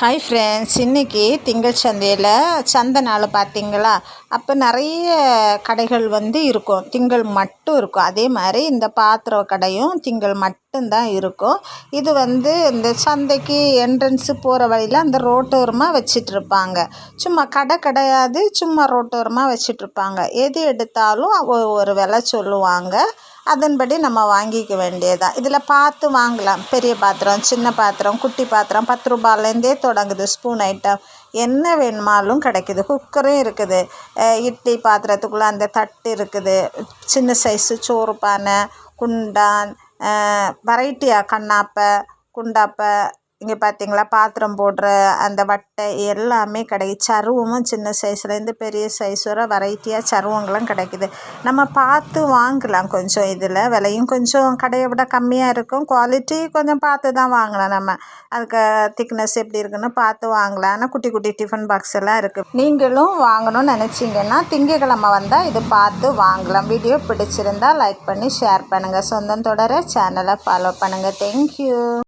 Hi friends இன்றைக்கி திங்கள் சந்தையில் சந்தை நாள் பார்த்தீங்களா அப்போ நிறைய கடைகள் வந்து இருக்கும். திங்கள் மட்டும் இருக்கும். அதே மாதிரி இந்த பாத்திர கடையும் திங்கள் மட்டும்தான் இருக்கும். இது வந்து இந்த சந்தைக்கு என்ட்ரன்ஸு போகிற வழியில் அந்த ரோட்டோரமாக வச்சிட்ருப்பாங்க. சும்மா கடை கிடையாது சும்மா ரோட்டோரமாக வச்சிட்ருப்பாங்க. எது எடுத்தாலும் ஒரு விலை சொல்லுவாங்க. அதன்படி நம்ம வாங்கிக்க வேண்டியதான் இதில் பார்த்து வாங்கலாம். பெரிய பாத்திரம் சின்ன பாத்திரம் குட்டி பாத்திரம் பத்து ரூபாயிலேருந்தே தொடங்குது ஸ்பூன் ஐட்டம். என்ன வேணுமாலும் கிடைக்குது. குக்கரும் இருக்குது. இட்லி பாத்திரத்துக்குள்ளே அந்த தட்டு இருக்குது. சின்ன சைஸு சோறு பானை குண்டான் வெரைட்டியாக கண்ணாப்பை குண்டாப்பை இங்கே பார்த்தீங்களா பாத்திரம் போடுற அந்த வட்டை எல்லாமே கிடைக்கும் சருவமும் சின்ன சைஸ்லேருந்து பெரிய சைஸ் வர வெரைட்டியாக சருவங்களும் கிடைக்குது. நம்ம பார்த்து வாங்கலாம் கொஞ்சம் இதில். விலையும் கொஞ்சம் கடையை விட கம்மியாக இருக்கும். குவாலிட்டி கொஞ்சம் பார்த்து தான் வாங்கலாம் நம்ம. அதுக்கு திக்னஸ் எப்படி இருக்குன்னு பார்த்து வாங்கலாம். ஆனால் குட்டி குட்டி டிஃபன் பாக்ஸ் எல்லாம் இருக்குது நீங்களும் வாங்கணும்னு நினச்சிங்கன்னா திங்கக்கிழமை வந்தால் இது பார்த்து வாங்கலாம். வீடியோ பிடிச்சிருந்தால் லைக் பண்ணி ஷேர் பண்ணுங்கள் சொந்தம் தொடர சேனலை ஃபாலோ பண்ணுங்கள் தேங்க்யூ